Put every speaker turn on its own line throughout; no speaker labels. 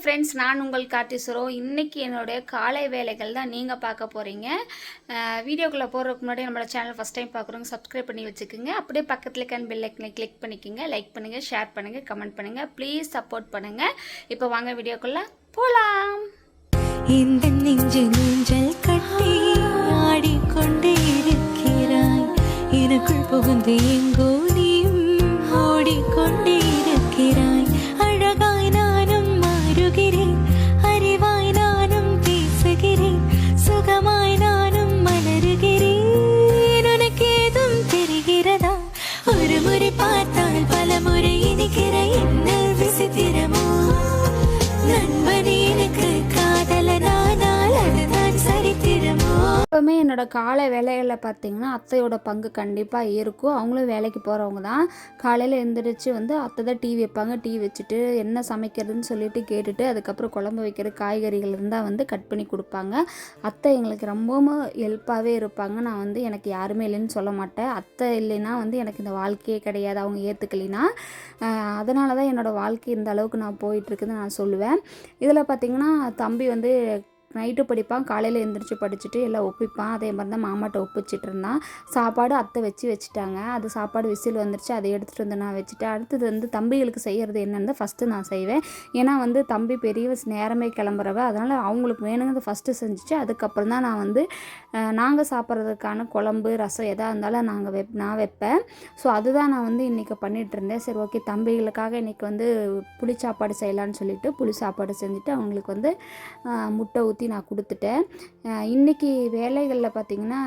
Hi friends நான் உங்கள் கார்த்திஸ்வரம் இன்னைக்கு என்னுடைய காலை வேலைகள் தான் நீங்கள் பார்க்க போகிறீங்க வீடியோக்குள்ளே போகிறதுக்கு முன்னாடி நம்மளோட சேனல் ஃபஸ்ட் டைம் பார்க்குறவங்க சப்ஸ்கிரைப் பண்ணி வச்சுக்கோங்க. அப்படியே பக்கத்தில் கண் பெல் ஐக்கனை கிளிக் பண்ணிக்கோங்க. லைக் பண்ணுங்கள் ஷேர் பண்ணுங்கள் கமெண்ட் பண்ணுங்கள் ப்ளீஸ் சப்போர்ட் பண்ணுங்கள் இப்போ வாங்க வீடியோக்குள்ளே போகலாம்
இந்த நெஞ்சு நெஞ்சல் கட்டி ஆடிக்கொண்டே இருக்கிறாய். எனக்குள் புகுந்து எங்கோ
என்னோட காலை வேலைகளில் பார்த்தீங்கன்னா அத்தையோட பங்கு கண்டிப்பாக இருக்கும். அவங்களும் வேலைக்கு போகிறவங்க தான். காலையில் எழுந்திரிச்சு வந்து அத்தை தான் டீ வைப்பாங்க. டீ வச்சுட்டு என்ன சமைக்கிறதுன்னு சொல்லிட்டு கேட்டுட்டு அதுக்கப்புறம் குழம்பு வைக்கிற காய்கறிகள் இருந்தால் வந்து கட் பண்ணி கொடுப்பாங்க. அத்தை எங்களுக்கு ரொம்பவும் ஹெல்ப்பாகவே இருப்பாங்க. நான் வந்து எனக்கு யாருமே இல்லைன்னு சொல்ல மாட்டேன். அத்தை இல்லைன்னா வந்து எனக்கு இந்த வாழ்க்கையே கிடையாது. அவங்க ஏற்றுக்கலைன்னா அதனால தான் என்னோடய வாழ்க்கை இந்த அளவுக்கு நான் போயிட்டுருக்குன்னு நான் சொல்லுவேன். இதில் பார்த்திங்கன்னா தம்பி வந்து நைட்டு படிப்பான் காலையில் எழுந்திரிச்சு படிச்சுட்டு எல்லாம் ஒப்பிப்பான். அதே மாதிரி தான் மாமாட்ட ஒப்பிச்சிட்டு இருந்தான். சாப்பாடு அத்தை வச்சு வச்சுட்டாங்க. அது சாப்பாடு விசில் வந்துருச்சு. அதை எடுத்துகிட்டு வந்து நான் வச்சுட்டேன் அடுத்தது வந்து தம்பிகளுக்கு செய்கிறது என்னன்னு ஃபஸ்ட்டு நான் செய்வேன். ஏன்னா வந்து தம்பி பெரிய நேரமே கிளம்புறவ அதனால் அவங்களுக்கு வேணுங்கிறது ஃபஸ்ட்டு செஞ்சுட்டு அதுக்கப்புறம் தான் நான் வந்து நாங்கள் சாப்பிட்றதுக்கான குழம்பு ரசம் எதாக இருந்தாலும் நாங்கள் வெப் நான் வைப்பேன். ஸோ அதுதான் நான் வந்து இன்றைக்கி பண்ணிகிட்டு இருந்தேன். சரி ஓகே தம்பிகளுக்காக இன்றைக்கி வந்து புளி சாப்பாடு செய்யலான்னு சொல்லிட்டு புளி சாப்பாடு செஞ்சுட்டு அவங்களுக்கு வந்து முட்டை ஊற்றி நான் கொடுத்துட்டேன். இன்றைக்கி இன்னைக்கு வேலைகளில் பார்த்திங்கன்னா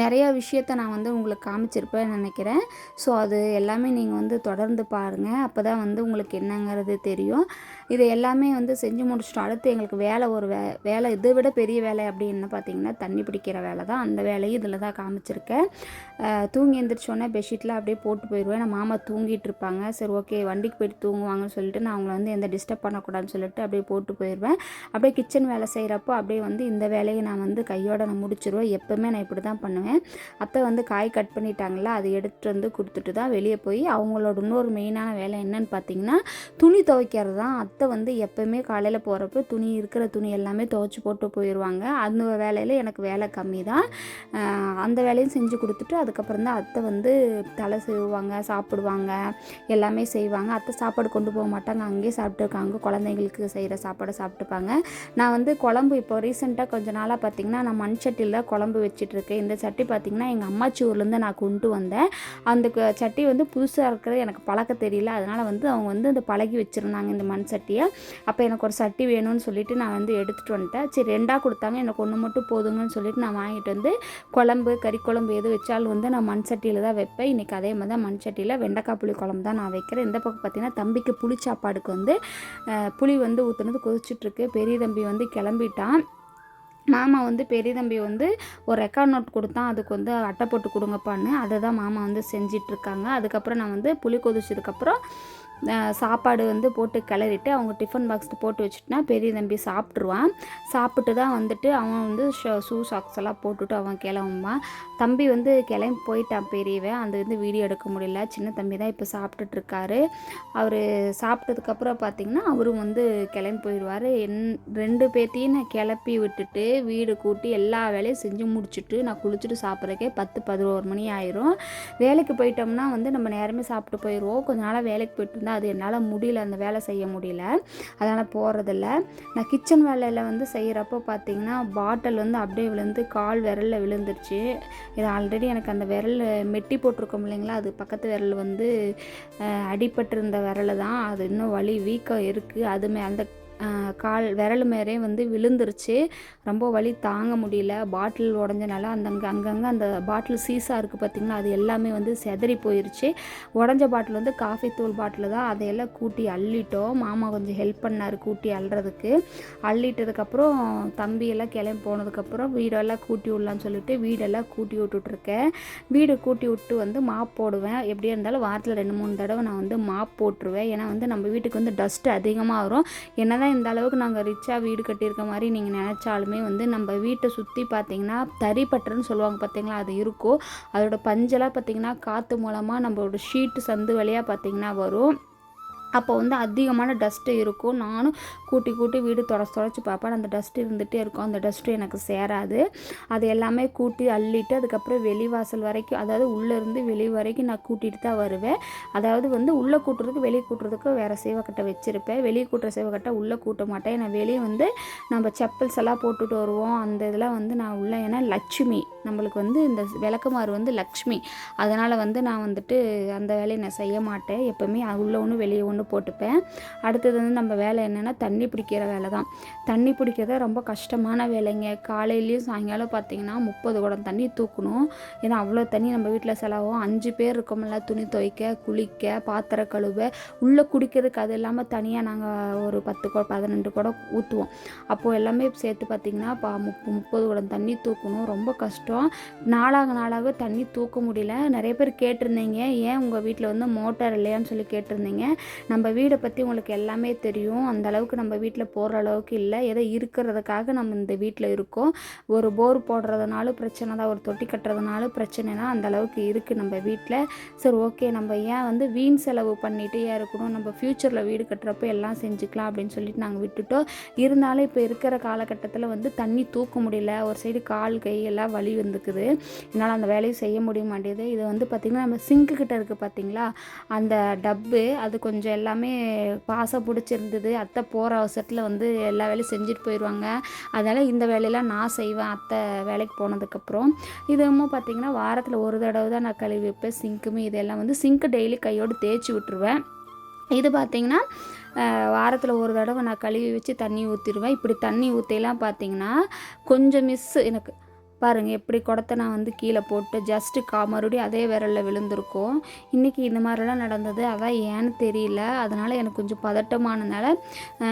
நிறையா விஷயத்த நான் வந்து உங்களுக்கு காமிச்சிருப்பேன்னு நினைக்கிறேன். ஸோ அது எல்லாமே நீங்கள் வந்து தொடர்ந்து பாருங்கள் அப்போ தான் வந்து உங்களுக்கு என்னங்கிறது தெரியும். இது எல்லாமே வந்து செஞ்சு முடிச்சுட்டு அடுத்து எங்களுக்கு வேலை ஒரு வே வேலை இதை விட பெரிய வேலை அப்படின்னு பார்த்தீங்கன்னா தண்ணி பிடிக்கிற வேலை தான். அந்த வேலையும் இதில் தான் காமிச்சிருக்கேன். தூங்கி எந்திரிச்சோன்னே பெட்ஷீட்லாம் அப்படியே போட்டு போயிடுவேன். நான் மாமா தூங்கிட்டு இருப்பாங்க. சரி ஓகே வண்டிக்கு போயிட்டு தூங்குவாங்கன்னு சொல்லிட்டு நான் அவங்கள வந்து எந்த டிஸ்டர்ப் பண்ணக்கூடாதுன்னு சொல்லிட்டு அப்படியே போட்டு போயிடுவேன். அப்படியே கிச்சன் வேலை செய்கிறப்போ அப்படியே வந்து இந்த வேலையை நான் வந்து கையோட நான் முடிச்சிருவேன். எப்போவுமே நான் இப்படி தான் பண்ணுவேன். அத்தை வந்து காய் கட் பண்ணிட்டாங்களா அதை எடுத்துகிட்டு வந்து கொடுத்துட்டு தான் வெளியே போய் அவங்களோட இன்னொரு மெயினான வேலை என்னன்னு பார்த்தீங்கன்னா துணி துவைக்கிறது தான் அத்தை வந்து எப்போயுமே காலையில் போகிறப்ப துணி இருக்கிற துணி எல்லாமே துவைச்சி போட்டு போயிடுவாங்க. அந்த வேலையில் எனக்கு வேலை கம்மி தான் அந்த வேலையும் செஞ்சு கொடுத்துட்டு அதுக்கப்புறம் தான் அத்தை வந்து தலை செய்வாங்க சாப்பிடுவாங்க எல்லாமே செய்வாங்க. அத்தை சாப்பாடு கொண்டு போக மாட்டாங்க. அங்கேயே சாப்பிட்டுருக்காங்க. குழந்தைங்களுக்கு செய்கிற சாப்பாடை சாப்பிட்டுப்பாங்க. நான் வந்து குழம்பு இப்போ ரீசெண்டாக கொஞ்ச நாளாக பார்த்தீங்கன்னா நான் மண் சட்டியில் குழம்பு வச்சிட்ருக்கேன் இந்த சட்டி பார்த்தீங்கன்னா எங்கள் அம்மாச்சி ஊர்லேருந்து நான் கொண்டு வந்தேன். அந்த க- சட்டி வந்து புதுசாக இருக்கிறது எனக்கு பழக்க தெரியல. அதனால் வந்து அவங்க வந்து அந்த பழகி வச்சுருந்தாங்க இந்த மண் சட்டியை அப்போ எனக்கு ஒரு சட்டி வேணும்னு சொல்லிட்டு நான் வந்து எடுத்துகிட்டு வந்துட்டேன். சரி ரெண்டாக கொடுத்தாங்க. எனக்கு ஒன்று மட்டும் போதுங்கன்னு சொல்லிட்டு நான் வாங்கிட்டு வந்து குழம்பு கறி குழம்பு எது வச்சாலும் வந்து நான் மண் சட்டியில் தான் வைப்பேன். இன்றைக்கி அதே மாதிரி தான் மண் சட்டியில் வெண்டைக்காய் புளி குழம்பு தான் நான் வைக்கிறேன். இந்த பக்கம் பார்த்தீங்கன்னா தம்பிக்கு புளி சாப்பாடுக்கு வந்து புளி வந்து ஊற்றுனது கொதிச்சுட்ருக்கு. பெரிய தம்பி வந்து கிளம்பிட்டான். மாமா வந்து பெரிய தம்பி வந்து ஒரு ரெக்கார்ட் நோட் கொடுத்தான். அதுக்கு வந்து அட்டை போட்டு கொடுங்கப்பான்னு. அதை தான் மாமா வந்து செஞ்சிட்ருக்காங்க. அதுக்கப்புறம் நான் வந்து புளி கொதிச்சதுக்கப்புறம் சாப்பாடு வந்து போட்டு கிளறிட்டு அவங்க டிஃபன் பாக்ஸ் போட்டு வச்சுட்டுனா பெரிய தம்பி சாப்பிட்ருவான் சாப்பிட்டு தான் வந்துட்டு அவன் வந்து ஷூ சாக்ஸ் எல்லாம் போட்டுட்டு அவன் கிளம்புவான். தம்பி வந்து கிளம்பி போயிட்டான் பெரியவன். அந்த வந்து வீடியோ எடுக்க முடியல. சின்ன தம்பி தான் இப்போ சாப்பிட்டுட்டுருக்காரு அவர் சாப்பிட்டதுக்கப்புறம் பார்த்தீங்கன்னா அவரும் வந்து கிளம்பி போயிடுவார். என் ரெண்டு பேர்த்தையும் நான் கிளப்பி விட்டுட்டு வீடு கூட்டி எல்லா வேலையும் செஞ்சு முடிச்சுட்டு நான் குளிச்சுட்டு சாப்பிட்றக்கே பத்து பதினோரு மணி ஆயிரும். வேலைக்கு போயிட்டோம்னா வந்து நம்ம நேரமே சாப்பிட்டு போயிடுவோம். கொஞ்ச நாளாக வேலைக்கு போயிட்டு இருந்தால் அது என்னால் முடியல அந்த வேலை செய்ய முடியல. அதனால் போகிறதில்ல நான் கிச்சன் வேலையில் வந்து செய்கிறப்போ பார்த்தீங்கன்னா பாட்டில் வந்து அப்படியே விழுந்து கால் விரலில் விழுந்துருச்சு. இது ஆல்ரெடி எனக்கு அந்த விரல் மெட்டி போட்டிருக்கோம் இல்லைங்களா? அது பக்கத்து விரல் வந்து அடிபட்டிருந்த விரல் தான். அது இன்னும் வலி வீக்கம் இருக்குது அதுமே அந்த கால் விரல் மேலே வந்து விழுந்துருச்சு. ரொம்ப வலி தாங்க முடியல. பாட்டில் உடஞ்சனால அந்த அங்கே அங்கங்கே அந்த பாட்டில் சீசா இருக்குது பார்த்திங்களா? அது எல்லாமே வந்து செதறி போயிடுச்சு உடஞ்ச பாட்டில் வந்து காஃபி தூள் பாட்டில் தான். அதையெல்லாம் கூட்டி அள்ளிட்டோம். மாமா கொஞ்சம் ஹெல்ப் பண்ணார் கூட்டி அள்ளுறதுக்கு. அள்ளிட்டதுக்கப்புறம் தம்பியெல்லாம் கிளம்பி போனதுக்கப்புறம் வீடெல்லாம் கூட்டி விடலான்னு சொல்லிட்டு வீடெல்லாம் கூட்டி விட்டுட்ருக்கேன். வீடு கூட்டி விட்டு வந்து மாப் போடுவேன். எப்படியா இருந்தாலும் வாரத்தில் ரெண்டு மூணு தடவை நான் வந்து மாப் போட்டுருவேன். ஏன்னா வந்து நம்ம வீட்டுக்கு வந்து டஸ்ட் அதிகமாக வரும். என்ன என்னதான் இந்த அளவுக்கு நாங்கள் ரிச்சாக வீடு கட்டியிருக்க மாதிரி நீங்கள் நினச்சாலுமே வந்து நம்ம வீட்டை சுற்றி பார்த்தீங்கன்னா தறி பட்டர்னு சொல்லுவாங்க பார்த்தீங்களா? அது இருக்கும். அதோட பஞ்செல்லாம் பார்த்தீங்கன்னா காற்று மூலமாக நம்மளோட ஷீட்டு சந்து வழியாக பார்த்தீங்கன்னா வரும். அப்போ வந்து அதிகமான டஸ்ட்டு இருக்கும். நானும் கூட்டி கூட்டி வீடு தொடச்சி தொடச்சி பார்ப்பேன். அந்த டஸ்ட்டு இருந்துகிட்டே இருக்கும். அந்த டஸ்ட்டு எனக்கு சேராது. அது எல்லாமே கூட்டி அள்ளிட்டு அதுக்கப்புறம் வெளிவாசல் வரைக்கும் அதாவது உள்ளேருந்து வெளி வரைக்கும் நான் கூட்டிகிட்டு தான் வருவேன். அதாவது வந்து உள்ளே கூட்டுறதுக்கு வெளியே கூட்டுறதுக்கு வேறு சேவக்கட்டை வச்சுருப்பேன். வெளியே கூட்டுற சேவக்கட்டை உள்ளே கூட்ட மாட்டேன். ஏன்னா வெளியே வந்து நம்ம செப்பல்ஸ் எல்லாம் போட்டுட்டு வருவோம். அந்த இதெல்லாம் வந்து நான் உள்ளே ஏன்னா லட்சுமி. நம்மளுக்கு வந்து இந்த விளக்குமாறு வந்து லக்ஷ்மி. அதனால் வந்து நான் வந்துட்டு அந்த வேலையை நான் செய்ய மாட்டேன். எப்போவுமே உள்ள ஒன்று வெளியே ஒன்று போட்டுப்பேன். அடுத்தது வந்து நம்ம வேலை என்னென்னா தண்ணி பிடிக்கிற வேலை தான். தண்ணி பிடிக்கிறத ரொம்ப கஷ்டமான வேலைங்க. காலையிலையும் சாயங்காலம் பார்த்தீங்கன்னா முப்பது குடம் தண்ணி தூக்கணும். ஏன்னா அவ்வளோ தண்ணி நம்ம வீட்டில் செலவும் அஞ்சு பேர் இருக்கோம்ல துணி துவைக்க குளிக்க பாத்திரம் கழுவ உள்ளே குடிக்கிறதுக்கு அது இல்லாமல் தனியாக நாங்கள் ஒரு பத்து குடம் பதினெண்டு குடம் ஊற்றுவோம் அப்போது எல்லாமே சேர்த்து பார்த்திங்கன்னா பா முப் முப்பது குடம் தண்ணி தூக்கணும். ரொம்ப கஷ்டம். நாளாக நாளாக தண்ணி தூக்க முடியல. நிறைய பேர் கேட்டிருந்தீங்க ஏன் உங்கள் வீட்டில் வந்து மோட்டார் இல்லையான்னு சொல்லி கேட்டிருந்தீங்க? நம்ம வீடை பற்றி உங்களுக்கு எல்லாமே தெரியும். அந்த அளவுக்கு நம்ம வீட்டில் போடுற அளவுக்கு இல்லை. ஏதோ இருக்கிறதுக்காக நம்ம இந்த வீட்டில் இருக்கோம். ஒரு போர் போடுறதுனாலும் பிரச்சனை தான். ஒரு தொட்டி கட்டுறதுனாலும் பிரச்சனை தான். அந்த அளவுக்கு இருக்குது நம்ம வீட்டில் சரி ஓகே. நம்ம ஏன் வந்து வீண் செலவு பண்ணிகிட்டே இருக்கணும்? நம்ம ஃப்யூச்சரில் வீடு கட்டுறப்ப எல்லாம் செஞ்சுக்கலாம் அப்படின்னு சொல்லிட்டு நாங்கள் விட்டுட்டோம். இருந்தாலும் இப்போ இருக்கிற காலகட்டத்தில் வந்து தண்ணி தூக்க முடியல. ஒரு சைடு கால் கை எல்லாம் வலி இருந்துக்குது. என்னால் அந்த வேலையை செய்ய முடிய மாட்டேங்குது. இது வந்து பார்த்திங்கன்னா நம்ம சிங்க்கு கிட்ட இருக்குது பார்த்தீங்களா அந்த டப்பு அது கொஞ்சம் எல்லாமே பாசம் பிடிச்சிருந்தது. அத்தை போகிற அவசரத்தில் வந்து எல்லா வேலையும் செஞ்சுட்டு போயிடுவாங்க அதனால் இந்த வேலையெல்லாம் நான் செய்வேன் அத்தை வேலைக்கு போனதுக்கப்புறம். இதுவும் பார்த்திங்கன்னா வாரத்தில் ஒரு தடவை தான் நான் கழுவி வைப்பேன் சிங்க்குமே இதெல்லாம் வந்து சிங்க்கு டெய்லி கையோடு தேய்ச்சி விட்டுருவேன். இது பார்த்திங்கன்னா வாரத்தில் ஒரு தடவை நான் கழுவி வச்சு தண்ணி ஊற்றிடுவேன் இப்படி தண்ணி ஊற்றிலாம் பார்த்தீங்கன்னா கொஞ்சம் மிஸ்ஸு எனக்கு பாருங்கள் எப்படி குடத்த நான் வந்து கீழே போட்டு ஜஸ்ட்டு கா மறுபடியும் அதே விரலில் விழுந்திருக்கோம். இன்றைக்கி இந்த மாதிரிலாம் நடந்தது. அதான் ஏன்னு தெரியல. அதனால் எனக்கு கொஞ்சம் பதட்டமானதுனால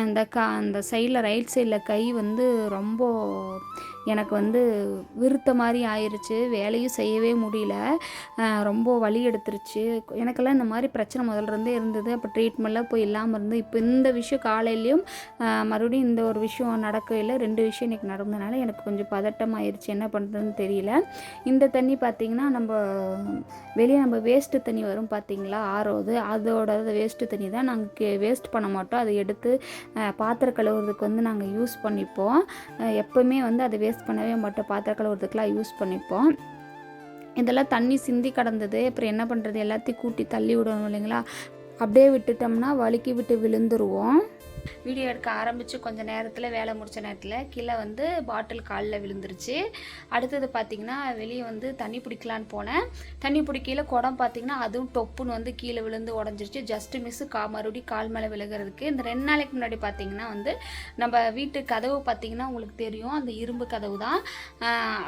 இந்த கா அந்த சைடில் ரைட் சைடில் கை வந்து ரொம்ப எனக்கு வந்து விருத்த மாதிரி ஆயிடுச்சு வேலையும் செய்யவே முடியல. ரொம்ப வலி எடுத்துருச்சு. எனக்கெல்லாம் இந்த மாதிரி பிரச்சனை முதல்ல இருந்தே இருந்தது. அப்போ ட்ரீட்மெண்ட்லாம் போய் இல்லாமல் இருந்து இப்போ இந்த விஷயம் காலையிலையும் மறுபடியும் இந்த ஒரு விஷயம் நடக்கையில் ரெண்டு விஷயம் எனக்கு நடந்ததுனால எனக்கு கொஞ்சம் பதட்டம் ஆயிடுச்சு என்ன பண்ணுறதுன்னு தெரியல. இந்த தண்ணி பார்த்திங்கன்னா நம்ம வெளியே நம்ம வேஸ்ட்டு தண்ணி வரும் பார்த்திங்களா ஆரோது அதோட வேஸ்ட்டு தண்ணி தான் நாங்கள் வேஸ்ட் பண்ண மாட்டோம். அதை எடுத்து பாத்திரம் கழுவுறதுக்கு வந்து நாங்கள் யூஸ் பண்ணிப்போம். எப்போவுமே வந்து அதை வேஸ்ட் பண்ணவே மாட்டோம். பாத்திர கழுவுறதுக்கெலாம் யூஸ் பண்ணிப்போம். இதெல்லாம் தண்ணி சிந்தி கடந்தது. அப்புறம் என்ன பண்ணுறது எல்லாத்தையும் கூட்டி தள்ளி விடணும் இல்லைங்களா? அப்படியே விட்டுட்டோம்னா வழுக்கி விட்டு விழுந்துருவோம். வீடியோ எடுக்க ஆரம்பித்து கொஞ்சம் நேரத்தில் வேலை முடிச்ச நேரத்தில் கீழே வந்து பாட்டில் காலில் விழுந்துருச்சு. அடுத்தது பார்த்திங்கன்னா வெளியே வந்து தண்ணி பிடிக்கலான்னு போனேன். தண்ணி பிடிக்கையில் குடம் பார்த்திங்கன்னா அதுவும் டொப்புன்னு வந்து கீழே விழுந்து உடஞ்சிருச்சு. ஜஸ்ட்டு மிஸ்ஸு கா மறுபடியும் கால் மேலே விழுகிறதுக்கு. இந்த ரெண்டு நாளைக்கு முன்னாடி பார்த்திங்கன்னா வந்து நம்ம வீட்டு கதவு பார்த்திங்கன்னா உங்களுக்கு தெரியும். அந்த இரும்பு கதவு தான்.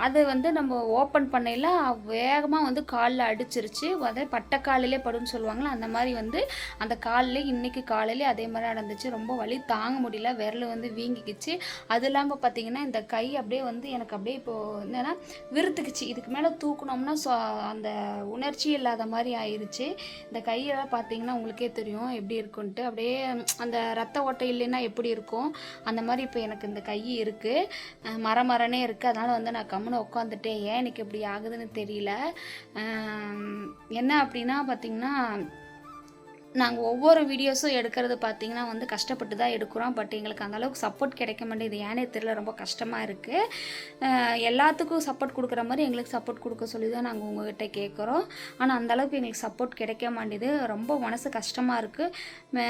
அது வந்து நம்ம ஓப்பன் பண்ணையில் வேகமாக வந்து காலில் அடிச்சிருச்சு. அதே பட்டை காலிலே படுன்னு சொல்லுவாங்களே அந்த மாதிரி வந்து அந்த காலில் இன்னைக்கு காலையிலே அதே மாதிரி நடந்துச்சு. ரொம்ப வலி தாங்க முடியல விரல் வந்து வீங்கிக்கிச்சு. அது இல்லாமல் பார்த்தீங்கன்னா இந்த கை அப்படியே வந்து எனக்கு அப்படியே இப்போது என்னென்னா விருத்துக்குச்சு. இதுக்கு மேலே தூக்குனோம்னா ஸோ அந்த உணர்ச்சி இல்லாத மாதிரி ஆயிடுச்சு இந்த கையெல்லாம் பார்த்தீங்கன்னா உங்களுக்கே தெரியும் எப்படி இருக்குன்ட்டு. அப்படியே அந்த ரத்த ஓட்டை இல்லைன்னா எப்படி இருக்கும்? அந்த மாதிரி இப்போ எனக்கு இந்த கை இருக்குது மர மரனே இருக்குது அதனால் வந்து நான் கம்முன்னு உட்காந்துட்டேன் ஏன் எனக்கு இப்படி ஆகுதுன்னு தெரியல. என்ன அப்படின்னா பார்த்தீங்கன்னா நாங்கள் ஒவ்வொரு வீடியோஸும் எடுக்கிறது பார்த்தீங்கன்னா வந்து கஷ்டப்பட்டு தான் எடுக்கிறோம். பட் எங்களுக்கு அந்த அளவுக்கு சப்போர்ட் கிடைக்க மாட்டேங்குது. ஏனே தெரியல ரொம்ப கஷ்டமாக இருக்குது எல்லாத்துக்கும் சப்போர்ட் கொடுக்குற மாதிரி எங்களுக்கு சப்போர்ட் கொடுக்க சொல்லி தான் நாங்கள் உங்ககிட்ட கேட்குறோம் ஆனால் அந்தளவுக்கு எங்களுக்கு சப்போர்ட் கிடைக்க மாட்டேது ரொம்ப மனசு கஷ்டமாக இருக்குது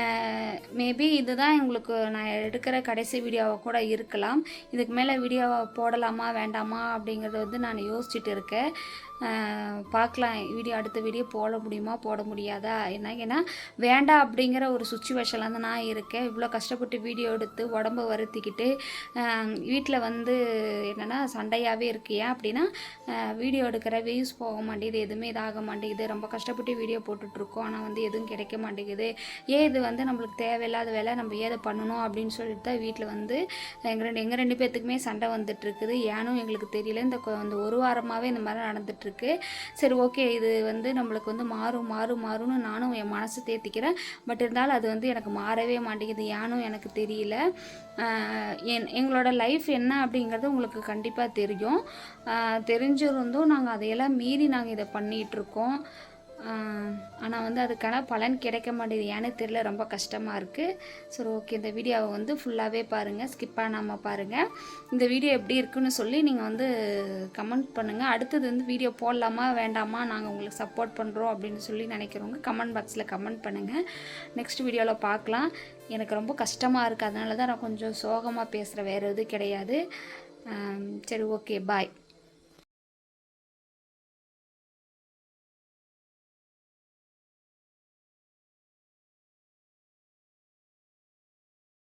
மேபி இதுதான் எங்களுக்கு நான் எடுக்கிற கடைசி வீடியோவாக கூட இருக்கலாம். இதுக்கு மேலே வீடியோவை போடலாமா வேண்டாமா அப்படிங்கிறத வந்து நான் யோசிச்சுட்டு இருக்கேன். பார்க்கலாம். வீடியோ அடுத்த வீடியோ போட முடியுமா போட முடியாதா? என்ன ஏன்னா வேண்டாம் அப்படிங்கிற ஒரு சுச்சுவேஷனில் தான் நான் இருக்கேன். இவ்வளோ கஷ்டப்பட்டு வீடியோ எடுத்து உடம்ப வருத்திக்கிட்டு வீட்டில் வந்து என்னென்னா சண்டையாகவே இருக்கு ஏன் அப்படின்னா வீடியோ எடுக்கிற வியூஸ் போக மாட்டேங்குது. எதுவுமே இதாக மாட்டேங்குது. ரொம்ப கஷ்டப்பட்டு வீடியோ போட்டுட்ருக்கோம். ஆனால் வந்து எதுவும் கிடைக்க மாட்டேங்குது. ஏன் இது வந்து நம்மளுக்கு தேவையில்லாத வேலை? நம்ம ஏதை பண்ணணும் அப்படின்னு சொல்லிட்டு தான் வீட்டில் வந்து எங்கள் ரெண்டு எங்கள் ரெண்டு பேர்த்துக்குமே சண்டை வந்துட்டுருக்குது ஏனும் எங்களுக்கு தெரியல. இந்த கொ- இந்த ஒரு வாரமாகவே இந்த மாதிரி நடந்துட்டுருக்கு சரி ஓகே இது வந்து நம்மளுக்கு வந்து மாறும் மாறும் மாறும்னு நானும் என் மனசு தேத்திக்கிறேன் பட் இருந்தாலும் அது வந்து எனக்கு மாறவே மாட்டேங்குது. ஏனும் எனக்கு தெரியல. என் எங்களோட லைஃப் என்ன அப்படிங்கிறது உங்களுக்கு கண்டிப்பாக தெரியும். தெரிஞ்சிருந்தும் நாங்கள் அதையெல்லாம் மீறி நாங்கள் இதை பண்ணிகிட்ருக்கோம் ஆனால் வந்து அதுக்கான பலன் கிடைக்க மாட்டேங்குது. ஏன்னு தெரியல ரொம்ப கஷ்டமாக இருக்குது சரி ஓகே இந்த வீடியோவை வந்து ஃபுல்லாகவே பாருங்கள் ஸ்கிப் பண்ணாமல் பாருங்கள் இந்த வீடியோ எப்படி இருக்குன்னு சொல்லி நீங்கள் வந்து கமெண்ட் பண்ணுங்கள் அடுத்தது வந்து வீடியோ போடலாமா வேண்டாமா நாங்கள் உங்களுக்கு சப்போர்ட் பண்ணுறோம் அப்படின்னு சொல்லி நினைக்கிறவங்க கமெண்ட் பாக்ஸில் கமெண்ட் பண்ணுங்கள் நெக்ஸ்ட் வீடியோவில் பார்க்கலாம். எனக்கு ரொம்ப கஷ்டமாக இருக்குது அதனால தான் நான் கொஞ்சம் சோகமாக பேசுகிறேன் வேறு எதுவும் கிடையாது. சரி ஓகே பாய்